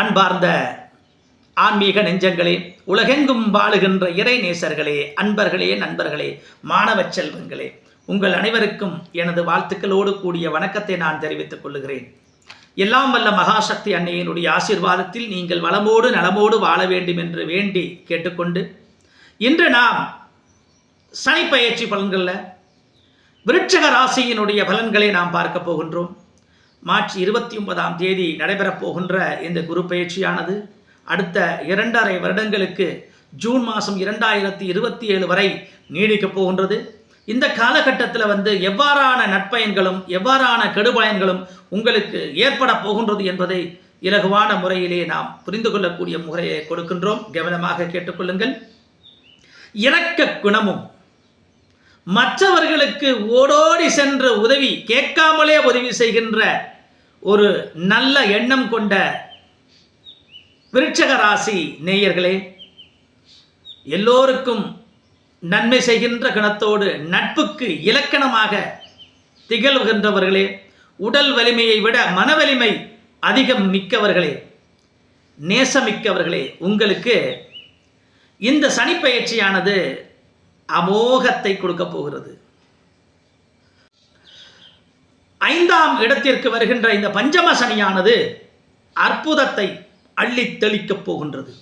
அன்பார்ந்த ஆன்மீக நெஞ்சங்களே உலகெங்கும் வாழுகின்ற இறை நேசர்களே அன்பர்களே நண்பர்களே மாணவ செல்வங்களே உங்கள் அனைவருக்கும் எனது வாழ்த்துக்களோடு கூடிய வணக்கத்தை நான் தெரிவித்துக் கொள்கிறேன். எல்லாம் வல்ல மகாசக்தி அன்னையினுடைய ஆசிர்வாதத்தில் நீங்கள் வளமோடு நலமோடு வாழ வேண்டும் என்று வேண்டி கேட்டுக்கொண்டு இன்று நாம் சனி பயிற்சி பலன்களில் விருட்சக ராசியினுடைய பலன்களை நாம் பார்க்க போகின்றோம். மார்ச் இருபத்தி ஒன்பதாம் தேதி நடைபெறப் போகின்ற இந்த குரு பயிற்சியானது அடுத்த இரண்டரை வருடங்களுக்கு ஜூன் மாதம் இரண்டாயிரத்தி இருபத்தி ஏழு வரை நீடிக்கப் போகின்றது. இந்த காலகட்டத்தில் வந்து எவ்வாறான நற்பயன்களும் எவ்வாறான கெடுபயன்களும் உங்களுக்கு ஏற்பட போகின்றது என்பதை இலகுவான முறையிலே நாம் புரிந்து கொள்ளக்கூடிய முறையை கொடுக்கின்றோம். கவனமாக கேட்டுக்கொள்ளுங்கள். இரக்க குணமும். மற்றவர்களுக்கு ஓடோடி சென்று உதவி கேட்காமலே உதவி செய்கின்ற ஒரு நல்ல எண்ணம் கொண்ட விருட்சக ராசி நேயர்களே எல்லோருக்கும் நன்மை செய்கின்ற குணத்தோடு நட்புக்கு இலக்கணமாக திகழ்கின்றவர்களே உடல் வலிமையை விட மன வலிமை அதிகம் மிக்கவர்களே நேசமிக்கவர்களே உங்களுக்கு இந்த சனிப்பயிற்சியானது அமோகத்தை கொடுக்க போகிறது. ஐந்தாம் இடத்திற்கு வருகின்ற இந்த பஞ்சம சனியானது அற்புதத்தை அள்ளி தெளிக்கப் போகின்றது.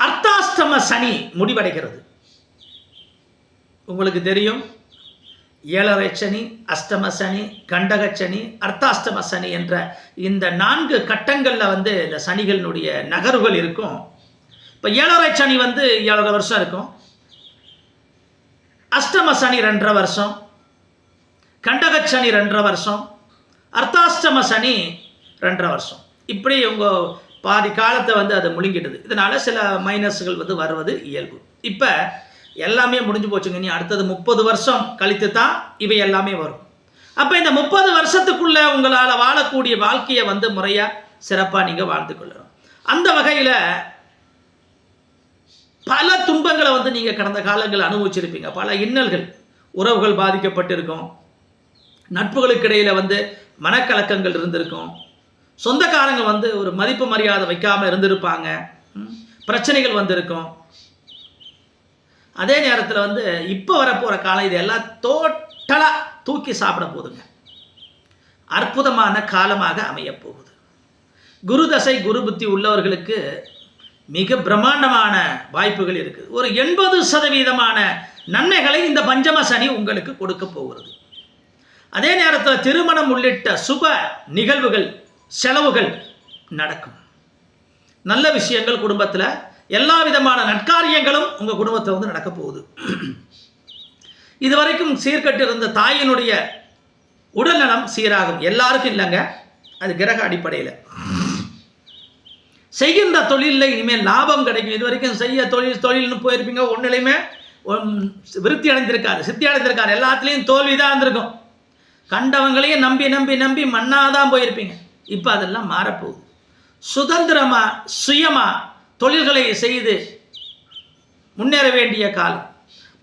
அர்த்தாஷ்டம சனி முடிவடைகிறது. உங்களுக்கு தெரியும் ஏழரை சனி அஷ்டம சனி கண்டக சனி அர்த்தாஷ்டம சனி என்ற இந்த நான்கு கட்டங்களில் வந்து இந்த சனிகளினுடைய நகர்வுகள் இருக்கும். இப்போ ஏழரை சனி வந்து ஏழரை வருஷம் இருக்கும். அஷ்டம சனி ரெண்டரை வருஷம். கண்டக சனி ரெண்டரை வருஷம் அர்த்தாஷ்டம சனி ரெண்டரை வருஷம். இப்படி உங்கள் பாதி காலத்தை வந்து அது முழுங்கிடுது. இதனால் சில மைனஸ்கள் வந்து வருவது இயல்பு. இப்போ எல்லாமே முடிஞ்சு போச்சுங்க. நீ அடுத்தது முப்பது வருஷம் கழித்து தான் இவை எல்லாமே வரும். அப்போ இந்த முப்பது வருஷத்துக்குள்ளே உங்களால் வாழக்கூடிய வாழ்க்கையை வந்து முறையாக சிறப்பாக நீங்கள் வாழ்ந்து கொள்ளணும். அந்த வகையில் பல துன்பங்களை வந்து நீங்கள் கடந்த காலங்கள் அனுபவிச்சிருப்பீங்க. பல இன்னல்கள். உறவுகள் பாதிக்கப்பட்டிருக்கும். நட்புகளுக்கு இடையில் வந்து மனக்கலக்கங்கள் இருந்திருக்கும். சொந்தக்காரங்க வந்து ஒரு மதிப்பு மரியாதை வைக்காமல் இருந்திருப்பாங்க. பிரச்சனைகள் வந்திருக்கும். அதே நேரத்தில் வந்து இப்போ வரப்போகிற காலம் இது எல்லாம் டோட்டலாக தூக்கி சாப்பிட போகுதுங்க அற்புதமான காலமாக அமையப்போகுது குரு தசை குரு புத்தி உள்ளவர்களுக்கு மிக பிரம்மாண்டமான வாய்ப்புகள் இருக்குது. ஒரு எண்பது சதவீதமான நன்மைகளை இந்த பஞ்சம சனி உங்களுக்கு கொடுக்க போகிறது. அதே நேரத்தில் திருமணம் உள்ளிட்ட சுப நிகழ்வுகள் செலவுகள் நடக்கும். நல்ல விஷயங்கள் குடும்பத்தில் எல்லா விதமான நற்காரியங்களும் உங்கள் குடும்பத்தில் வந்து நடக்க போகுது. இதுவரைக்கும் சீர்கட்டு இருந்த தாயினுடைய உடல்நலம் சீராகும். எல்லாருக்கும் இல்லைங்க. அது கிரக அடிப்படையில். செய்கின்ற தொழிலில் இனிமேல் லாபம் கிடைக்கும். இது வரைக்கும் செய்ய தொழில் தொழில்னு போயிருப்பீங்க. ஒன்றுலையுமே விருத்தி அடைந்திருக்காரு சித்தி அடைந்திருக்காரு. எல்லாத்துலேயும் தோல்வி தான் இருந்திருக்கும் கண்டவங்களையும் நம்பி நம்பி நம்பி மண்ணாக தான் போயிருப்பீங்க. இப்போ அதெல்லாம் மாறப்போகுது. சுதந்திரமாக சுயமாக தொழில்களை செய்து முன்னேற வேண்டிய காலம்.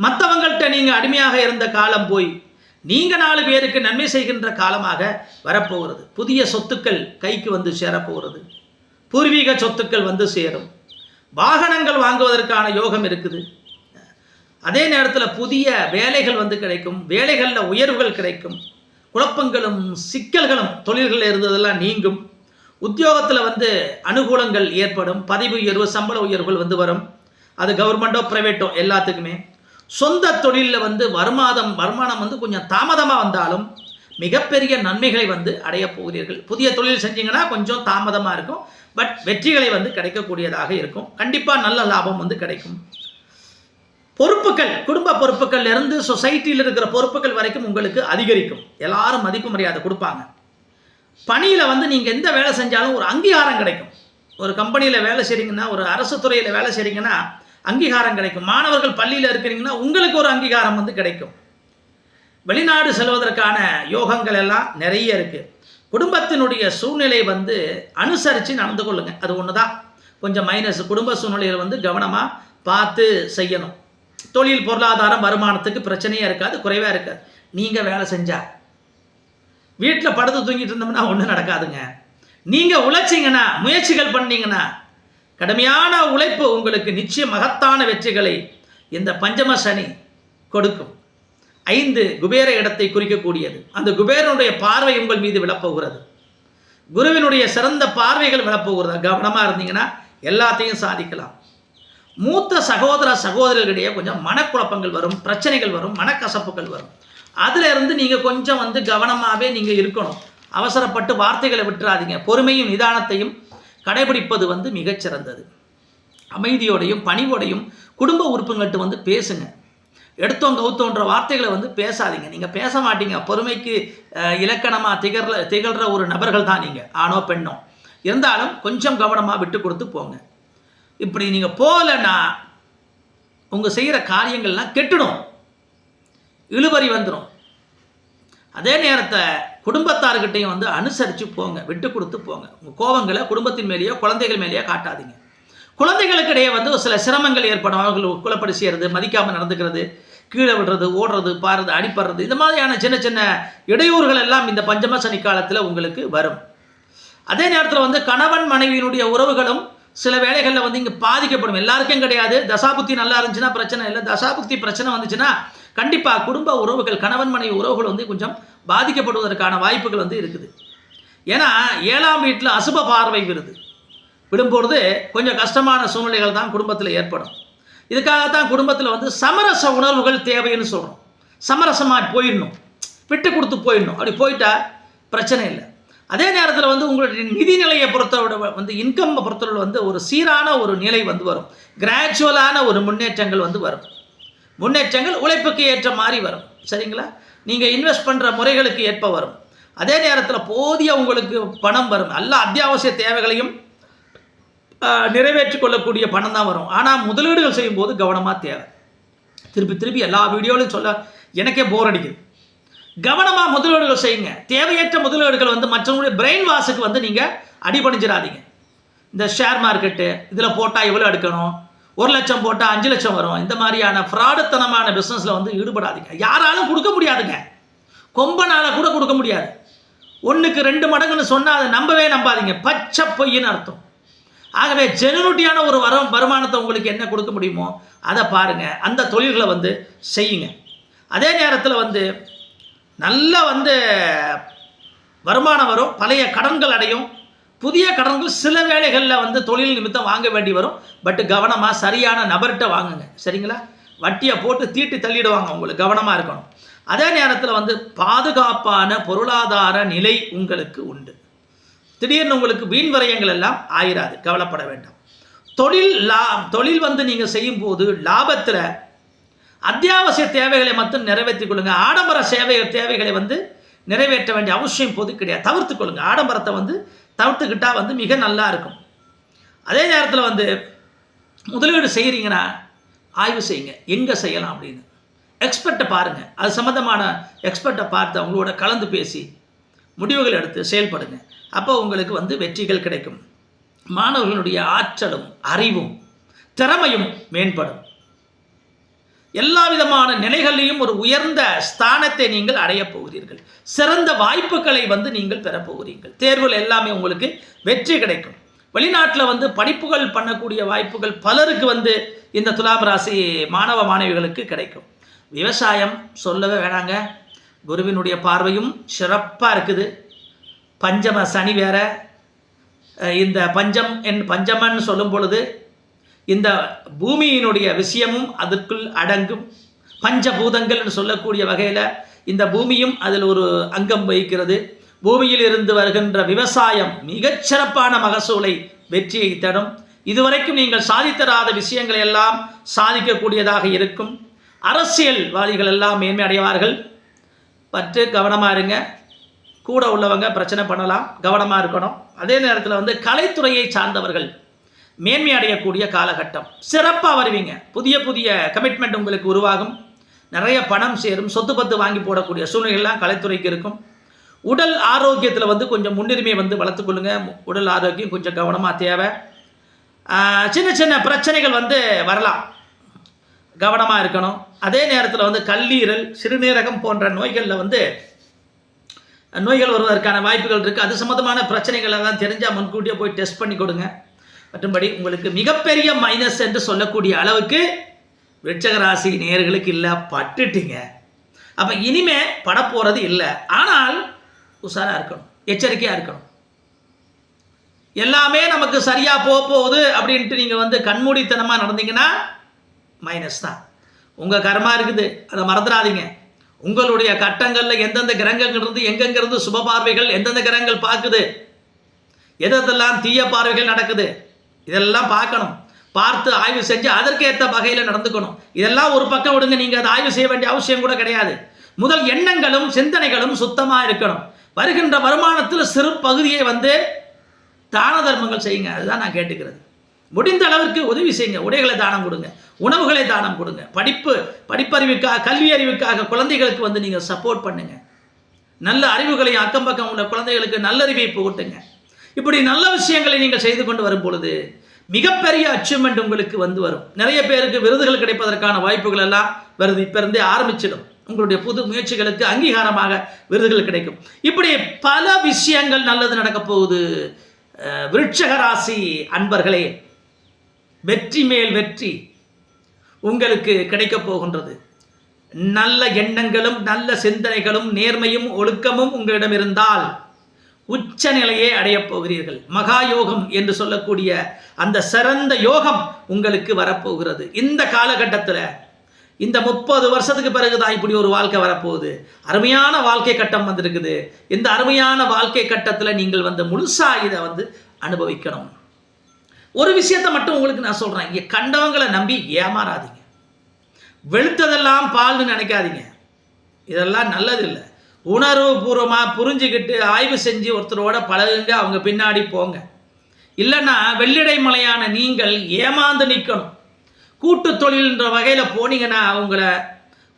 மற்றவங்கள்ட்ட நீங்கள் அடிமையாக இருந்த காலம் போய் நீங்கள் நாலு பேருக்கு நன்மை செய்கின்ற காலமாக வரப்போகிறது. புதிய சொத்துக்கள் கைக்கு வந்து சேரப்போகிறது. பூர்வீக சொத்துக்கள் வந்து சேரும். வாகனங்கள் வாங்குவதற்கான யோகம் இருக்குது. அதே நேரத்தில் புதிய வேலைகள் வந்து கிடைக்கும். வேலைகளில் உயர்வுகள் கிடைக்கும். குழப்பங்களும் சிக்கல்களும் தொழில்களில் இருந்ததெல்லாம் நீங்கும். உத்தியோகத்தில் வந்து அனுகூலங்கள் ஏற்படும். பதவி உயர்வு சம்பள உயர்வுகள் வந்து வரும். அது கவர்மெண்ட்டோ ப்ரைவேட்டோ எல்லாத்துக்குமே. சொந்த தொழிலில் வந்து வருமானம் வருமானம் வந்து கொஞ்சம் தாமதமாக வந்தாலும் மிகப்பெரிய நன்மைகளை வந்து அடையப் போகிறீர்கள். புதிய தொழில் செஞ்சீங்கன்னா கொஞ்சம் தாமதமாக இருக்கும். பட் வெற்றிகளை வந்து கிடைக்கக்கூடியதாக இருக்கும். கண்டிப்பாக நல்ல லாபம் வந்து கிடைக்கும். பொறுப்புகள் குடும்ப பொறுப்புகள் இருந்து சொசைட்டியில் இருக்கிற பொறுப்புகள் வரைக்கும் உங்களுக்கு அதிகரிக்கும். எல்லாரும் மதிப்பு மரியாதை கொடுப்பாங்க. பணியில் வந்து நீங்கள் எந்த வேலை செஞ்சாலும் ஒரு அங்கீகாரம் கிடைக்கும். ஒரு கம்பெனியில் வேலை செய்கிறீங்கன்னா ஒரு அரசு துறையில் வேலை செய்கிறீங்கன்னா அங்கீகாரம் கிடைக்கும். மாணவர்கள் பள்ளியில் இருக்கிறீங்கன்னா உங்களுக்கு ஒரு அங்கீகாரம் வந்து கிடைக்கும். வெளிநாடு செல்வதற்கான யோகங்கள் எல்லாம் நிறைய இருக்குது குடும்பத்தினுடைய சூழ்நிலை வந்து அனுசரித்து நடந்து கொள்ளுங்க. அது ஒன்று தான் கொஞ்சம் மைனஸ் குடும்ப சூழ்நிலையில் வந்து கவனமாக பார்த்து செய்யணும். தொழில் பொருளாதாரம் வருமானத்துக்கு பிரச்சனையே இருக்காது குறைவாக இருக்காது. நீங்கள் வேலை செஞ்சா. வீட்டில் படுத்து தூங்கிட்டு இருந்தோம்னா ஒன்றும் நடக்காதுங்க. நீங்கள் உழைச்சிங்கன்னா முயற்சிகள் பண்ணீங்கன்னா கடுமையான உழைப்பு உங்களுக்கு நிச்சய மகத்தான வெற்றிகளை இந்த பஞ்சம சனி கொடுக்கும். ஐந்து குபேர இடத்தை குறிக்கக்கூடியது. அந்த குபேரனுடைய பார்வை உங்கள் மீது விழப்போகிறது. குருவினுடைய சிறந்த பார்வைகள் விழப்போகிறது. கவனமாக இருந்தீங்கன்னா எல்லாத்தையும் சாதிக்கலாம். மூத்த சகோதர சகோதரர்களிடையே கொஞ்சம் மனக்குழப்பங்கள் வரும் பிரச்சனைகள் வரும் மனக்கசப்புகள் வரும். அதில் இருந்து நீங்கள் கொஞ்சம் வந்து கவனமாகவே நீங்கள் இருக்கணும். அவசரப்பட்டு வார்த்தைகளை விட்டுறாதீங்க. பொறுமையும் நிதானத்தையும் கடைபிடிப்பது வந்து மிகச்சிறந்தது. அமைதியோடையும் பணிவோடையும் குடும்ப உறுப்புங்கள்ட்ட வந்து பேசுங்க. எடுத்தோம் கவுத்தோன்ற வார்த்தைகளை வந்து பேசாதீங்க. நீங்கள் பேச மாட்டீங்க. பொறுமைக்கு இலக்கணமாக திகழ்ற திகழ்கிற ஒரு நபர்கள் தான் நீங்கள் ஆணோ பெண்ணோ. இருந்தாலும் கொஞ்சம் கவனமாக விட்டு கொடுத்து போங்க. இப்படி நீங்கள் போகலைன்னா உங்கள் செய்கிற காரியங்கள்லாம் கெட்டுடும். இழுபறி வந்துடும் அதே நேரத்தை குடும்பத்தார்கிட்டையும் வந்து அனுசரித்து போங்க. விட்டு கொடுத்து போங்க. உங்கள் கோபங்களை குடும்பத்தின் மேலேயோ குழந்தைகள் மேலேயோ காட்டாதீங்க. குழந்தைகளுக்கிடையே வந்து ஒரு சில சிரமங்கள் ஏற்படும். அவர்கள் குலப்படி செய்கிறது மதிக்காமல் நடந்துக்கிறது கீழே விடுறது ஓடுறது பாடுறது அடிப்படுறது இந்த மாதிரியான சின்ன சின்ன இடையூறுகள் எல்லாம் இந்த பஞ்சம சனி காலத்தில் உங்களுக்கு வரும். அதே நேரத்தில் வந்து கணவன் மனைவியினுடைய உறவுகளும் சில வேளைகளில் வந்து இங்கே பாதிக்கப்படும். எல்லாருக்கும் கிடையாது. தசாபுக்தி நல்லா இருந்துச்சுன்னா பிரச்சனை இல்லை. தசாபுக்தி பிரச்சனை வந்துச்சுன்னா கண்டிப்பாக குடும்ப உறவுகள் கணவன் மனைவி உறவுகள் வந்து கொஞ்சம் பாதிக்கப்படுவதற்கான வாய்ப்புகள் வந்து இருக்குது. ஏன்னா ஏழாம் வீட்டில் அசுப பார்வை விருது. விடும்பொழுது கொஞ்சம் கஷ்டமான சூழ்நிலைகள் தான் குடும்பத்தில் ஏற்படும். இதுக்காகத்தான் குடும்பத்தில் வந்து சமரச உணர்வுகள் தேவைன்னு சொல்கிறோம் சமரசமாக போயிடணும். விட்டு கொடுத்து போயிடணும். அப்படி போயிட்டா பிரச்சனை இல்லை. அதே நேரத்தில் வந்து உங்களுடைய நிதி நிலையை பொறுத்தவரை வந்து இன்கம் பொறுத்தவரை வந்து ஒரு சீரான ஒரு நிலை வந்து வரும். கிராஜுவலான ஒரு முன்னேற்றங்கள் வந்து வரும். முன்னேற்றங்கள் உழைப்புக்கு ஏற்ற மாதிரி வரும். சரிங்களா? நீங்கள் இன்வெஸ்ட் பண்ணுற முறைகளுக்கு ஏற்ப வரும். அதே நேரத்தில் போதிய உங்களுக்கு பணம் வரும். எல்லா அத்தியாவசிய தேவைகளையும் நிறைவேற்றி கொள்ளக்கூடிய பணம் தான் வரும். ஆனால் முதலீடுகள் செய்யும்போது கவனமாக தேவை. திருப்பி திருப்பி எல்லா வீடியோலையும் சொல்ல எனக்கே போர் அடிக்குது. கவனமாக முதலீடுகள் செய்யுங்க. தேவையற்ற முதலீடுகள் வந்து மற்றவங்களுடைய பிரெயின் வாஷுக்கு வந்து நீங்கள் அடிபணிஞ்சிடாதீங்க. இந்த ஷேர் மார்க்கெட்டு இதில் போட்டால் எவ்வளோ எடுக்கணும்? ஒரு லட்சம் போட்டால் அஞ்சு லட்சம் வரும். இந்த மாதிரியான ஃப்ராடுத்தனமான பிஸ்னஸில் வந்து ஈடுபடாதீங்க. யாராலும் கொடுக்க முடியாதுங்க. கொம்பனால் கூட கொடுக்க முடியாது. ஒன்றுக்கு ரெண்டு மடங்குன்னு சொன்னால் அதை நம்பவே நம்பாதீங்க. பச்சை பொய்ன்னு அர்த்தம். ஆகவே ஜெனரூட்டியான ஒரு வரம் வருமானத்தை உங்களுக்கு என்ன கொடுக்க முடியுமோ அதை பாருங்கள் அந்த தொழில்களை வந்து செய்யுங்க. அதே நேரத்தில் வந்து நல்ல வந்து வருமானம் வரும் பழைய கடன்கள் அடையும். புதிய கடன்கள் சில வேளைகளில் வந்து தொழில் நிமித்தம் வாங்க வேண்டி வரும். பட் கவனமாக சரியான நபர்கிட்ட வாங்குங்க. சரிங்களா? வட்டியை போட்டு தீட்டி தள்ளிடுவாங்க. உங்களுக்கு கவனமாக இருக்கணும். அதே நேரத்தில் வந்து பாதுகாப்பான பொருளாதார நிலை உங்களுக்கு உண்டு. திடீர்னு உங்களுக்கு வீண் விரயங்கள் எல்லாம் ஆயிராது. கவலைப்பட வேண்டாம். தொழில் லா தொழில் வந்து நீங்கள் செய்யும்போது லாபத்தில் அத்தியாவசிய தேவைகளை மட்டும் நிறைவேற்றிக் கொள்ளுங்க. ஆடம்பர சேவை தேவைகளை வந்து நிறைவேற்ற வேண்டிய அவசியம் பொது கிடையாது. தவிர்த்து கொள்ளுங்க. ஆடம்பரத்தை வந்து தவிர்த்துக்கிட்டால் வந்து மிக நல்லா இருக்கும். அதே நேரத்தில் வந்து முதலீடு செய்கிறீங்கன்னா ஆய்வு செய்யுங்க. எங்கே செய்யலாம் அப்படின்னு. எக்ஸ்பர்ட்டை பாருங்கள் அது சம்மந்தமான எக்ஸ்பர்ட்டை பார்த்து அவங்களோட கலந்து பேசி முடிவுகள் எடுத்து செயல்படுங்க. அப்போ உங்களுக்கு வந்து வெற்றிகள் கிடைக்கும். மாணவர்களுடைய ஆற்றலும் அறிவும் திறமையும் மேம்படும். எல்லா விதமான நிலைகளிலும் ஒரு உயர்ந்த ஸ்தானத்தை நீங்கள் அடையப் போகிறீர்கள். சிறந்த வாய்ப்புகளை வந்து நீங்கள் பெறப்போகிறீர்கள் தேர்வில் எல்லாமே உங்களுக்கு வெற்றி கிடைக்கும். வெளிநாட்டில் வந்து படிப்புகள் பண்ணக்கூடிய வாய்ப்புகள் பலருக்கு வந்து இந்த துலாம் ராசி மாணவ மாணவிகளுக்கு கிடைக்கும். விவசாயம் சொல்லவே வேணாங்க. குருவினுடைய பார்வையும் சிறப்பாக இருக்குது. பஞ்சம சனி வேற. இந்த பஞ்சம் என் பஞ்சமன்னு சொல்லும் பொழுது இந்த பூமியினுடைய விஷயமும் அதற்குள் அடங்கும். பஞ்சபூதங்கள்னு சொல்லக்கூடிய வகையில் இந்த பூமியும் அதில் ஒரு அங்கம் வகிக்கிறது. பூமியில் இருந்து வருகின்ற விவசாயம் மிகச்சிறப்பான மகசூலை வெற்றியை தரும். இதுவரைக்கும் நீங்கள் சாதித்தராத விஷயங்களை எல்லாம் சாதிக்கக்கூடியதாக இருக்கும். அரசியல்வாதிகள் எல்லாம் மேன்மை அடைவார்கள். பற்று கவனமாக இருங்க. கூட உள்ளவங்க பிரச்சனை பண்ணலாம். கவனமாக இருக்கணும். அதே நேரத்தில் வந்து கலைத்துறையை சார்ந்தவர்கள் மேன்மை அடையக்கூடிய காலகட்டம். சிறப்பாக வருவீங்க. புதிய புதிய கமிட்மெண்ட் உங்களுக்கு உருவாகும். நிறைய பணம் சேரும். சொத்து பத்து வாங்கி போடக்கூடிய சூழ்நிலைகள்லாம் கலைத்துறைக்கு இருக்கும். உடல் ஆரோக்கியத்தில் வந்து கொஞ்சம் முன்னுரிமை வந்து வளர்த்துக்கொள்ளுங்க உடல் ஆரோக்கியம் கொஞ்சம் கவனமாக தேவை. சின்ன சின்ன பிரச்சனைகள் வந்து வரலாம். கவனமாக இருக்கணும். அதே நேரத்தில் வந்து கல்லீரல் சிறுநீரகம் போன்ற நோய்களில் வந்து நோய்கள் வருவதற்கான வாய்ப்புகள் இருக்குது அது சம்மந்தமான பிரச்சனைகள் எல்லாம் தெரிஞ்சால் முன்கூட்டியே போய் டெஸ்ட் பண்ணி கொடுங்க. மற்றும்படி உங்களுக்கு மிகப்பெரிய மைனஸ் என்று சொல்லக்கூடிய அளவுக்கு விருட்சகராசி ராசி நேயர்களுக்கு இல்லை பட்டுட்டீங்க. அப்போ இனிமே படப்போகிறது இல்லை. ஆனால் உஷாராக இருக்கணும் எச்சரிக்கையாக இருக்கணும். எல்லாமே நமக்கு சரியாக போக போகுது அப்படின்ட்டு நீங்கள் வந்து கண்மூடித்தனமாக நடந்தீங்கன்னா மைனஸ் தான். உங்கள் கர்மா இருக்குது அதை மறந்துடாதீங்க. உங்களுடைய கட்டங்களில் எந்தெந்த கிரகங்கள் இருந்து எங்கெங்கிருந்து சுப பார்வைகள் எந்தெந்த கிரகங்கள் பார்க்குது? எதெல்லாம் தீய பார்வைகள் நடக்குது? இதெல்லாம் பார்க்கணும். பார்த்து ஆய்வு செஞ்சு அதற்கேற்ற வகையில் நடந்துக்கணும். இதெல்லாம் ஒரு பக்கம் விடுங்க நீங்கள் அதை ஆய்வு செய்ய வேண்டிய அவசியம் கூட கிடையாது. முதல் எண்ணங்களும் சிந்தனைகளும் சுத்தமாக இருக்கணும். வருகின்ற வருமானத்தில் சிறு பகுதியை வந்து தான தர்மங்கள் செய்யுங்க. அதுதான் நான் கேட்டுக்கிறது. முடிந்த அளவிற்கு உதவி செய்யுங்க. உடைகளை தானம் கொடுங்க. உணவுகளை தானம் கொடுங்க. படிப்பு படிப்பறிவுக்காக கல்வி அறிவுக்காக குழந்தைகளுக்கு வந்து நீங்கள் சப்போர்ட் பண்ணுங்கள் நல்ல அறிவுகளையும் அக்கம் பக்கம் உள்ள குழந்தைகளுக்கு நல்லறிவை புகட்டுங்க. இப்படி நல்ல விஷயங்களை நீங்கள் செய்து கொண்டு வரும் பொழுது மிகப்பெரிய அச்சீவ்மெண்ட் உங்களுக்கு வந்து வரும். நிறைய பேருக்கு விருதுகள் கிடைப்பதற்கான வாய்ப்புகள் எல்லாம் வருது இப்போ இருந்தே ஆரம்பிச்சிடும். உங்களுடைய புது முயற்சிகளுக்கு அங்கீகாரமாக விருதுகள் கிடைக்கும். இப்படி பல விஷயங்கள் நல்லது நடக்க போகுது. விருட்சகராசி விருட்சக ராசி அன்பர்களே வெற்றி மேல் வெற்றி உங்களுக்கு கிடைக்கப் போகின்றது. நல்ல எண்ணங்களும் நல்ல சிந்தனைகளும் நேர்மையும் ஒழுக்கமும் உங்களிடம் இருந்தால் உச்ச நிலையை அடையப் போகிறீர்கள். மகா யோகம் என்று சொல்லக்கூடிய அந்த சிறந்த யோகம் உங்களுக்கு வரப்போகிறது. இந்த காலகட்டத்தில் இந்த முப்பது வருஷத்துக்கு பிறகு தான் இப்படி ஒரு வாழ்க்கை வரப்போகுது. அருமையான வாழ்க்கை கட்டம் வந்திருக்குது. இந்த அருமையான வாழ்க்கை கட்டத்தில் நீங்கள் வந்து முழுசா இதை வந்து அனுபவிக்கணும். ஒரு விஷயத்தை மட்டும் உங்களுக்கு நான் சொல்கிறேன் இங்கே கண்டவங்களை நம்பி ஏமாறாதீங்க. வெளுத்ததெல்லாம் பால்னு நினைக்காதீங்க. இதெல்லாம் நல்லதில்லை. உணர்வு பூர்வமாக புரிஞ்சுக்கிட்டு ஆய்வு செஞ்சு ஒருத்தரோட பழகுங்க அவங்க பின்னாடி போங்க. இல்லைன்னா வெள்ளிடை மலையான நீங்கள் ஏமாந்து நிற்கணும் கூட்டு தொழில்ன்ற வகையில் போனீங்கன்னா அவங்கள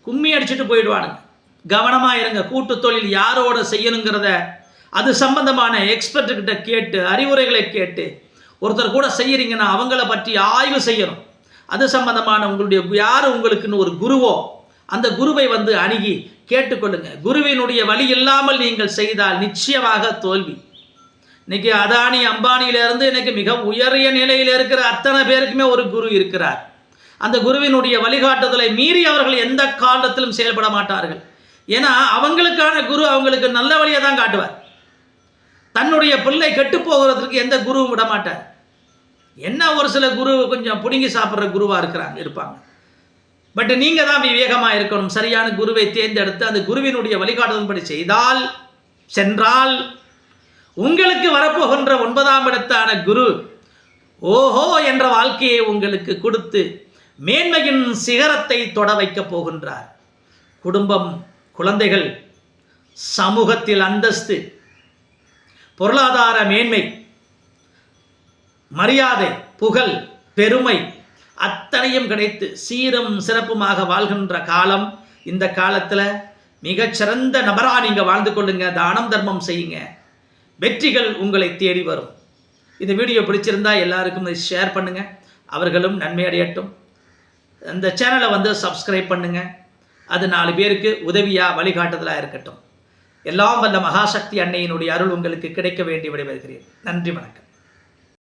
கும்மி அடிச்சுட்டு போயிடுவானுங்க. கவனமாக இருங்க கூட்டு தொழில் யாரோட செய்யணுங்கிறத அது சம்பந்தமான எக்ஸ்பர்ட்டுக்கிட்ட கேட்டு அறிவுரைகளை கேட்டு ஒருத்தர் கூட செய்கிறீங்கன்னா அவங்கள பற்றி ஆய்வு செய்யணும். அது சம்பந்தமான உங்களுடைய யார் உங்களுக்குன்னு ஒரு குருவோ அந்த குருவை வந்து அணுகி கேட்டுக்கொள்ளுங்க. குருவினுடைய வழி இல்லாமல் நீங்கள் செய்தால் நிச்சயமாக தோல்வி. இன்னைக்கு அதானி அம்பானியிலிருந்து இன்னைக்கு மிக உயரிய நிலையில் இருக்கிற அத்தனை பேருக்குமே ஒரு குரு இருக்கிறார். அந்த குருவினுடைய வழிகாட்டுதலை மீறி அவர்கள் எந்த காலத்திலும் செயல்பட மாட்டார்கள். ஏன்னா அவங்களுக்கான குரு அவங்களுக்கு நல்ல வழியை தான் காட்டுவார். தன்னுடைய பிள்ளை கெட்டு போகிறதுக்கு எந்த குருவும் விட மாட்டார் என்ன ஒரு சில குரு கொஞ்சம் பிடுங்கி சாப்பிட்ற குருவாக இருக்கிறாங்க இருப்பாங்க. பட் நீங்கள் தான் விவேகமாக இருக்கணும். சரியான குருவை தேர்ந்தெடுத்து அந்த குருவினுடைய வழிகாட்டுதல்படி செய்தால் சென்றால் உங்களுக்கு வரப்போகின்ற ஒன்பதாம் இடத்தான குரு ஓஹோ என்ற வாழ்க்கையை உங்களுக்கு கொடுத்து மேன்மையின் சிகரத்தை தொட வைக்கப் போகின்றார். குடும்பம் குழந்தைகள் சமூகத்தில் அந்தஸ்து பொருளாதார மேன்மை மரியாதை புகழ் பெருமை அத்தனையும் கிடைத்து சீரும் சிறப்புமாக வாழ்கின்ற காலம் இந்த காலத்தில் மிகச்சிறந்த நபராக நீங்கள் வாழ்ந்து கொள்ளுங்க தானம் தர்மம் செய்யுங்க. வெற்றிகள் உங்களை தேடி வரும். இந்த வீடியோ பிடிச்சிருந்தா எல்லாருக்கும் இதை ஷேர் பண்ணுங்கள் அவர்களும் நன்மை அடையட்டும். இந்த சேனலை வந்து சப்ஸ்கிரைப் பண்ணுங்கள் அது நாலு பேருக்கு உதவியாக வழிகாட்டுதலாக இருக்கட்டும். எல்லாம் வல்ல மகாசக்தி அன்னையினுடைய அருள் உங்களுக்கு கிடைக்க வேண்டி விடைபெறுகிறேன். நன்றி வணக்கம்.